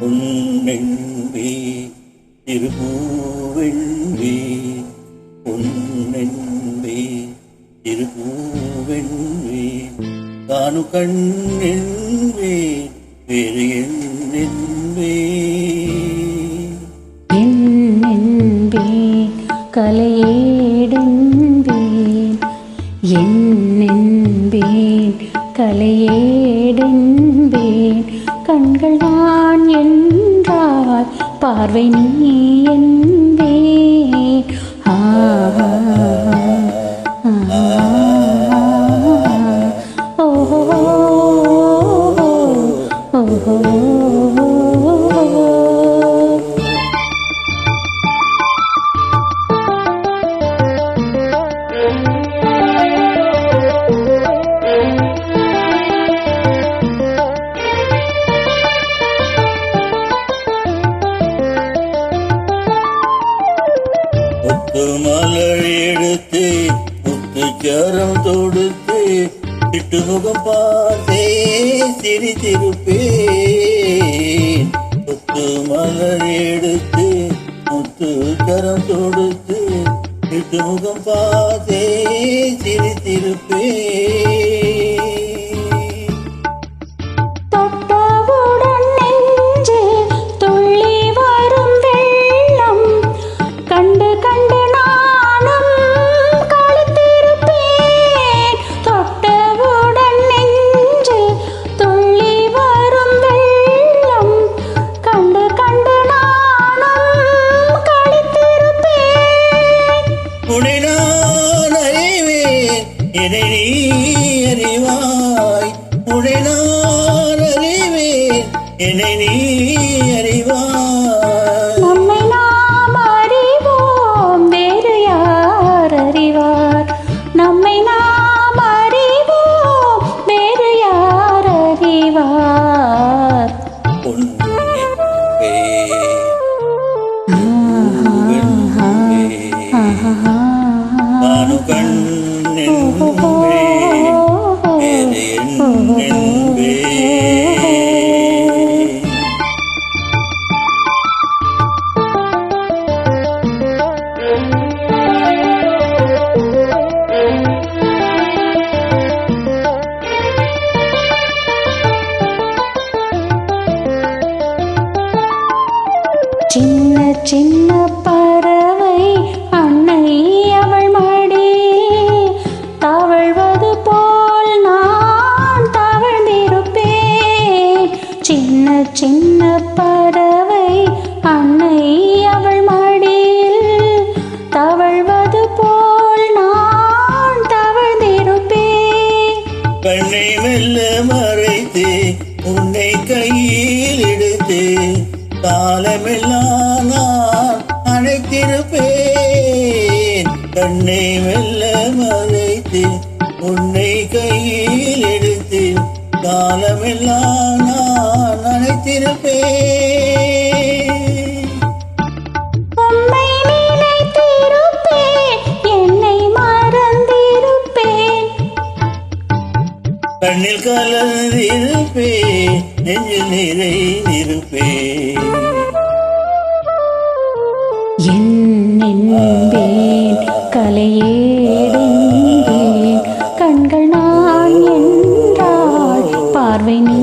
பொன்னென்பே திருப்பூவென்பே பொன்னென்பே திருப்பூவென்பே தானு கண்ணென்பே வேறு என்னென்பே என்னென்பேன் கலையேடென்பேன் என்னென்பேன் கலையேடென்பேன் கண்கள் நான் என்றாய் பார்வை நீ என்பே ஆ ஓஹோ ஓஹோ. மலர் எடுத்து முத்துச்சரம் தொடுத்து இட்டுமுகம் பார்த்தே சிரித்திருப்பேன். முத்து மலர் எடுத்து முத்துச்சரம் தொடுத்து இட்டுமுகம் பார்த்தே சிரித்திருப்பேன். என்னை நீ அறிவாய்? உன்னை நான் அறிவேன் என்னை நீ அறிவாய்? நம்மை நாம் அறிவோம் வேறு யார் அறிவார்? நம்மை நாம் அறிவோம் வேறு யார் அறிவார்? பொன்னென்பே, சின்ன சின்ன பறவை சின்ன பறவை அன்னை அவள் மடியில் தவழ்வது போல் நான் தவழ்ந்திருப்பேன் கண்ணை மெல்ல மறைத்து உன்னை கையில் எடுத்து காலமெல்லாம் நான் அழைத்திருப்பேன் கண்ணை மெல்ல மறைத்து உன்னை கையில் எடுத்து காலமெல்லாம் மறந்திருப்பேன் கண்ணில் கலந்திருப்பேன் நெஞ்சில் நிறைந்திருப்பேன் என்னென்பேன் கலையேடென்பேன் கண்கள் நான் என்றால் பார்வை நீ